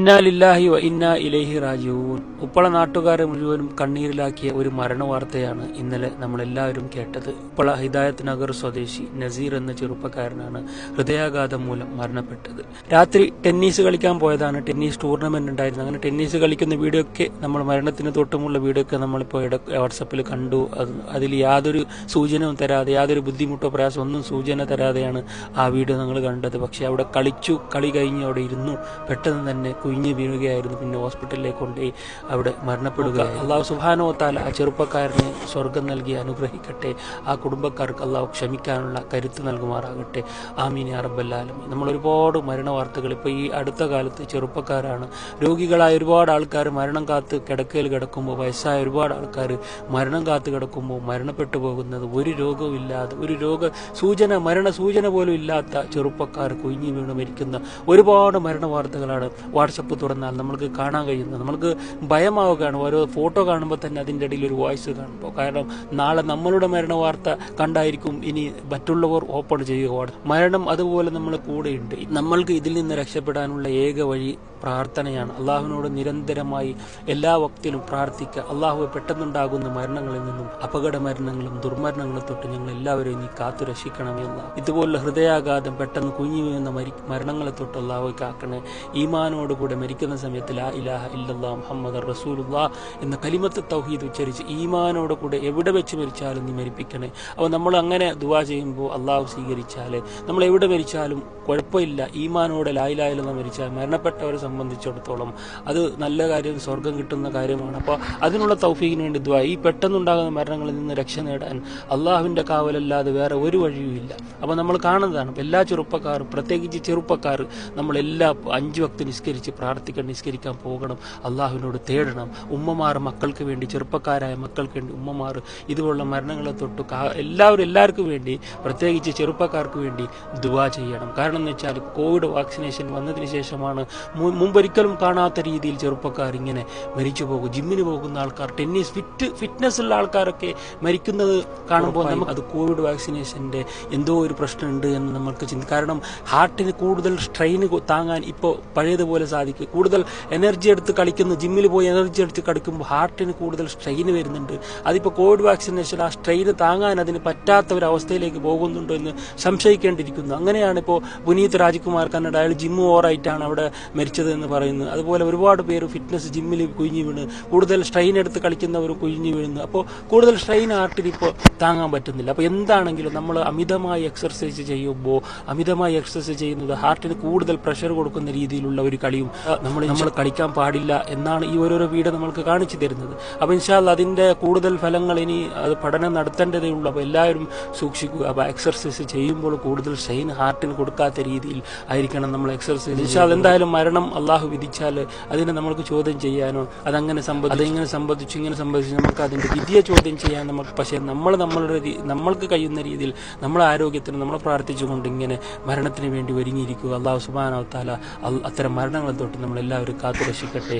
ഇന്നാലില്ലാഹി വ ഇന്നാ ഇലൈഹി റാജിഊൻ. ഉപ്പള നാട്ടുകാരെ മുഴുവനും കണ്ണീരിലാക്കിയ ഒരു മരണ വാർത്തയാണ് ഇന്നലെ നമ്മളെല്ലാവരും കേട്ടത്. ഉപ്പള ഹിദായത്ത് നഗർ സ്വദേശി നസീർ എന്ന ചെറുപ്പക്കാരനാണ് ഹൃദയാഘാതം മൂലം മരണപ്പെട്ടത്. രാത്രി ടെന്നീസ് കളിക്കാൻ പോയതാണ്. ടെന്നീസ് ടൂർണമെന്റ് ഉണ്ടായിരുന്നത് അങ്ങനെ ടെന്നീസ് കളിക്കുന്ന വീഡിയോ ഒക്കെ നമ്മൾ മരണത്തിന് തൊട്ടുമുള്ള വീഡിയോ ഒക്കെ നമ്മളിപ്പോൾ വാട്സപ്പിൽ കണ്ടു. അതിൽ യാതൊരു സൂചനയും തരാതെ യാതൊരു ബുദ്ധിമുട്ടോ പ്രയാസം ഒന്നും സൂചന തരാതെയാണ് ആ വീഡിയോ നമ്മൾ കണ്ടത്. പക്ഷെ അവിടെ കളിച്ചു കളി കഴിഞ്ഞ് അവിടെ ഇരുന്നു. പെട്ടെന്ന് തന്നെ കുഞ്ഞ് വീഴുകയായിരുന്നു. പിന്നെ ഹോസ്പിറ്റലിലേക്ക് കൊണ്ടുപോയി അവിടെ മരണപ്പെടുക അള്ളാഹു സുഹാനോ താല ആ ചെറുപ്പക്കാരന് സ്വർഗം നൽകി അനുഗ്രഹിക്കട്ടെ. ആ കുടുംബക്കാർക്ക് അള്ളാഹു ക്ഷമിക്കാനുള്ള കരുത്ത് നൽകുമാറാകട്ടെ. ആമീൻ അറബല്ലാലും നമ്മൾ ഒരുപാട് മരണ വാർത്തകൾ ഇപ്പോൾ ഈ അടുത്ത കാലത്ത് ചെറുപ്പക്കാരാണ്. രോഗികളായ ഒരുപാട് ആൾക്കാർ മരണം കാത്ത് കിടക്കയിൽ കിടക്കുമ്പോൾ വയസ്സായ ഒരുപാട് ആൾക്കാർ മരണം കാത്ത് കിടക്കുമ്പോൾ മരണപ്പെട്ടു പോകുന്നത് ഒരു രോഗവും ഇല്ലാതെ ഒരു രോഗ സൂചന മരണ സൂചന പോലും ഇല്ലാത്ത ചെറുപ്പക്കാർ കുഞ്ഞു വീണ് മരിക്കുന്ന ഒരുപാട് മരണ വാർത്തകളാണ് വാട്സപ്പ് തുറന്നാൽ നമ്മൾക്ക് കാണാൻ കഴിയുന്നത്. നമ്മൾക്ക് ഭയമാവുകയാണ്. ഓരോ ഫോട്ടോ കാണുമ്പോൾ തന്നെ അതിന്റെ ഇടയിൽ ഒരു വോയിസ് കാണുമ്പോൾ. കാരണം നാളെ നമ്മളുടെ മരണ വാർത്ത കണ്ടായിരിക്കും ഇനി മറ്റുള്ളവർ ഓപ്പൺ ചെയ്യുക. മരണം അതുപോലെ നമ്മൾ കൂടെയുണ്ട്. നമ്മൾക്ക് ഇതിൽ നിന്ന് രക്ഷപ്പെടാനുള്ള ഏക വഴി പ്രാർത്ഥനയാണ്. അള്ളാഹുവിനോട് നിരന്തരമായി എല്ലാ വക്തിലും പ്രാർത്ഥിക്കുക. അള്ളാഹു പെട്ടെന്നുണ്ടാകുന്ന മരണങ്ങളിൽ നിന്നും അപകട മരണങ്ങളും ദുർമരണങ്ങളും തൊട്ട് ഞങ്ങൾ എല്ലാവരെയും നീ കാത്തു രക്ഷിക്കണമേ അല്ല ഇതുപോലുള്ള ഹൃദയാഘാതം പെട്ടെന്ന് കുഞ്ഞു വീഴുന്ന മരി മരണങ്ങളെ തൊട്ട് അള്ളാഹു കാക്കണേ. ഈമാനോടുകൂടെ മരിക്കുന്ന സമയത്ത് ലാ ഇലാഹ ഇല്ലല്ലാ മുഹമ്മദ് റസൂലുല്ലാ എന്ന കലിമത്ത് തൗഹീദ് ഉച്ചരിച്ച് ഈമാനോട് കൂടെ എവിടെ വെച്ച് മരിച്ചാലും നീ മരിപ്പിക്കണേ. അപ്പോൾ നമ്മൾ അങ്ങനെ ദുവാ ചെയ്യുമ്പോൾ അള്ളാഹു സ്വീകരിച്ചാൽ നമ്മൾ എവിടെ മരിച്ചാലും കുഴപ്പമില്ല. ഈമാനോടെ ലായിലായാലും മരിച്ചാൽ മരണപ്പെട്ടവരെ സംബന്ധിച്ചിടത്തോളം അത് നല്ല കാര്യം സ്വർഗം കിട്ടുന്ന കാര്യമാണ്. അപ്പോൾ അതിനുള്ള തൗഫീഖിന് വേണ്ടി ദ്വാ ഈ പെട്ടെന്നുണ്ടാകുന്ന മരണങ്ങളിൽ നിന്ന് രക്ഷ നേടാൻ അള്ളാഹുവിന്റെ കാവലല്ലാതെ വേറെ ഒരു വഴിയുമില്ല അപ്പോൾ നമ്മൾ കാണുന്നതാണ് എല്ലാ ചെറുപ്പക്കാരും പ്രത്യേകിച്ച് ചെറുപ്പക്കാർ നമ്മളെല്ലാ അഞ്ച് വക്ത് നിസ്കരിച്ച് പ്രാർത്ഥിക്കാൻ നിസ്കരിക്കാൻ പോകണം. അള്ളാഹുവിനോട് തേടണം. ഉമ്മമാർ മക്കൾക്ക് വേണ്ടി ചെറുപ്പക്കാരായ മക്കൾക്ക് വേണ്ടി ഉമ്മമാർ ഇതുപോലുള്ള മരണങ്ങളെ തൊട്ട് എല്ലാവരും എല്ലാവർക്കും വേണ്ടി പ്രത്യേകിച്ച് ചെറുപ്പക്കാർക്ക് വേണ്ടി ദുവാ ചെയ്യണം. കാരണം എന്ന് വെച്ചാൽ കോവിഡ് വാക്സിനേഷൻ വന്നതിന് ശേഷമാണ് മുമ്പൊരിക്കലും കാണാത്ത രീതിയിൽ ചെറുപ്പക്കാർ ഇങ്ങനെ മരിച്ചു പോകും. ജിമ്മിന് പോകുന്ന ആൾക്കാർ ടെന്നീസ് ഫിറ്റ് ഫിറ്റ്നസ് ഉള്ള ആൾക്കാരൊക്കെ മരിക്കുന്നത് കാണുമ്പോൾ നമുക്ക് അത് കോവിഡ് വാക്സിനേഷന്റെ എന്തോ ഒരു പ്രശ്നമുണ്ട് എന്ന് നമ്മൾക്ക് ചിന്തി കാരണം ഹാർട്ടിന് കൂടുതൽ സ്ട്രെയിൻ താങ്ങാൻ ഇപ്പോൾ പഴയതുപോലെ സാധിക്കും. കൂടുതൽ എനർജി എടുത്ത് കളിക്കുന്ന ജിമ്മിൽ പോയി എനർജി എടുത്ത് കളിക്കുമ്പോൾ ഹാർട്ടിന് കൂടുതൽ സ്ട്രെയിൻ വരുന്നുണ്ട്. അതിപ്പോൾ കോവിഡ് വാക്സിനേഷൻ ആ സ്ട്രെയിൻ താങ്ങാൻ അതിന് പറ്റാത്ത ഒരു അവസ്ഥയിലേക്ക് പോകുന്നുണ്ടോ എന്ന് സംശയിക്കേണ്ടിയിരിക്കുന്നു. അങ്ങനെയാണ് ഇപ്പോൾ പുനീത് രാജ്കുമാർ കന്നഡ അയാൾ ജിമ്മ് ഓറായിട്ടാണ് അവിടെ മരിച്ചത് എന്ന് പറയുന്നത് അതുപോലെ ഒരുപാട് പേര് ഫിറ്റ്നസ് ജിമ്മിൽ കുഴിഞ്ഞു വീണ്. കൂടുതൽ സ്ട്രെയിൻ എടുത്ത് കളിക്കുന്നവർ കുഴിഞ്ഞു വീഴുന്നു അപ്പോൾ കൂടുതൽ സ്ട്രെയിൻ ആർട്ടിൽ ഇപ്പോൾ താങ്ങാൻ പറ്റുന്നില്ല. അപ്പോൾ എന്താണെങ്കിലും നമ്മൾ അമിതമായി എക്സർസൈസ് ചെയ്യുമ്പോൾ അമിതമായി എക്സർസൈസ് ചെയ്യുന്നത് ഹാർട്ടിന് കൂടുതൽ പ്രഷർ കൊടുക്കുന്ന രീതിയിലുള്ള ഒരു കളിയും നമ്മൾ നമ്മൾ കളിക്കാൻ പാടില്ല എന്നാണ് ഈ ഓരോരോ വീട് നമ്മൾക്ക് കാണിച്ചു തരുന്നത്. അപ്പോൾ ഇൻഷാല്ല അതിന്റെ കൂടുതൽ ഫലങ്ങൾ ഇനി അത് പഠനം നടത്തേണ്ടതേ ഉള്ളൂ. അപ്പോൾ എല്ലാവരും സൂക്ഷിക്കുക. അപ്പോൾ എക്സർസൈസ് ചെയ്യുമ്പോൾ കൂടുതൽ സ്ട്രെയിൻ ഹാർട്ടിന് കൊടുക്കാത്ത രീതിയിൽ ആയിരിക്കണം നമ്മൾ എക്സർസൈസ് ഇൻഷാല്ല എന്തായാലും മരണം അള്ളാഹു വിധിച്ചാൽ അതിനെ നമ്മൾക്ക് ചോദ്യം ചെയ്യാനോ അതങ്ങനെ സംബന്ധിച്ചു അതെങ്ങനെ സംബന്ധിച്ചു ഇങ്ങനെ സംബന്ധിച്ചു നമുക്ക് അതിന്റെ വിധിയെ ചോദ്യം ചെയ്യാൻ നമുക്ക് പക്ഷേ നമ്മൾ നമ്മളുടെ നമ്മൾക്ക് കഴിയുന്ന രീതിയിൽ നമ്മളെ ആരോഗ്യത്തിന് നമ്മൾ പ്രാർത്ഥിച്ചുകൊണ്ട് ഇങ്ങനെ മരണത്തിന് വേണ്ടി ഒരുങ്ങിയിരിക്കുക. അള്ളാഹു സുബാനാവത്താല അത്തരം മരണങ്ങളെ തൊട്ട് നമ്മളെല്ലാവരും കാത്തു രക്ഷിക്കട്ടെ